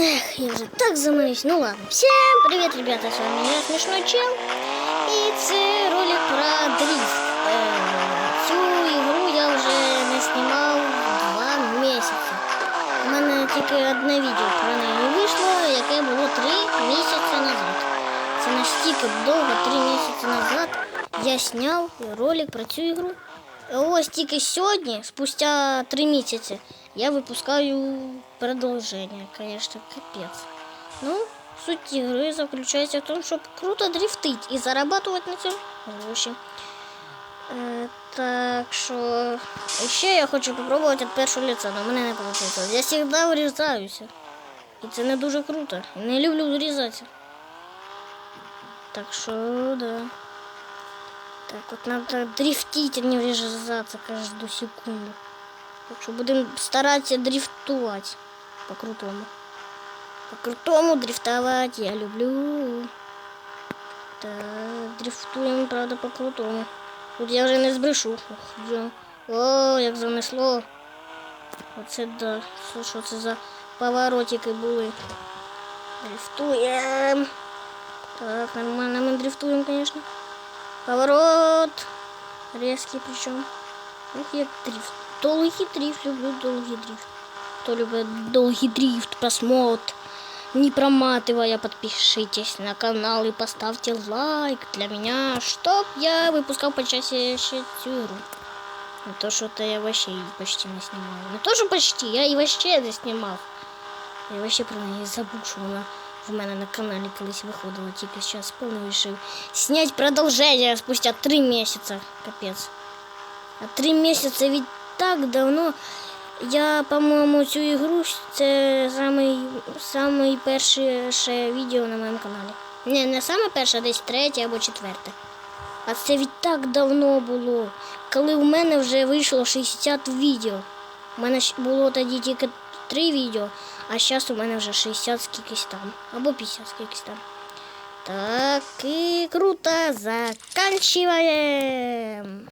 Эх, я уже так заморюсь. Ну ладно. Всем привет, ребята, с вами я, Смешной Чел. І це ролик про дрифт. Е, Цю ігру я вже не знімав два місяці. У мене тільки одне відео про неї вийшло, яке було три місяці назад. Це настільки довго, три місяці назад я зняв ролик про цю ігру. Ось тільки сьогодні, спустя три місяці, я випускаю продовження, звісно, капець. Ну, суть ігри заключається в тому, щоб круто дрифтити і зарабатувати на цьому гроші. Е, так що ще я хочу спробувати від першого лица, але мене не виходить. Я завжди врізаюся. І це не дуже круто. Не люблю врізатися. Так що, да. Так, вот надо дрифтить, а не врезаться каждую секунду. Так что будем стараться дрифтовать по-крутому. По-крутому дрифтовать я люблю. Так, дрифтуем, правда, по-крутому. Тут я вже не збрешу. Ох, я- О, як занесло. Оце да. Що, це за поворотики були. Дрифтуем. Так, нормально мы дрифтуем, конечно. Поворот. Резкий причем. Ох, я дрифт. Долгий дрифт, люблю долгий дрифт. Кто любит долгий дрифт, просмотр. Не проматывая, подпишитесь на канал и поставьте лайк для меня, чтоб я выпускал почаще цю игру. Не то, что-то я вообще її почти не снимаю. Не то, що почти, я і вообще не знімав. Я вообще про неї забув, що вона в мене на каналі колись виходила, тільки зараз повно вирішив снять продовження спустя три місяці. Капець. А три місяці від так давно. Я, по-моєму, цю ігру це самий, самий перше ще відео на моєму каналі. Не, не саме перше, а десь третє або четверте. А це від так давно було, коли в мене вже вийшло 60 відео. У мене було тоді тільки 3 відео, а зараз у мене вже 60 скількись там. Або 50 скількись там. Так, і круто, заканчиваем.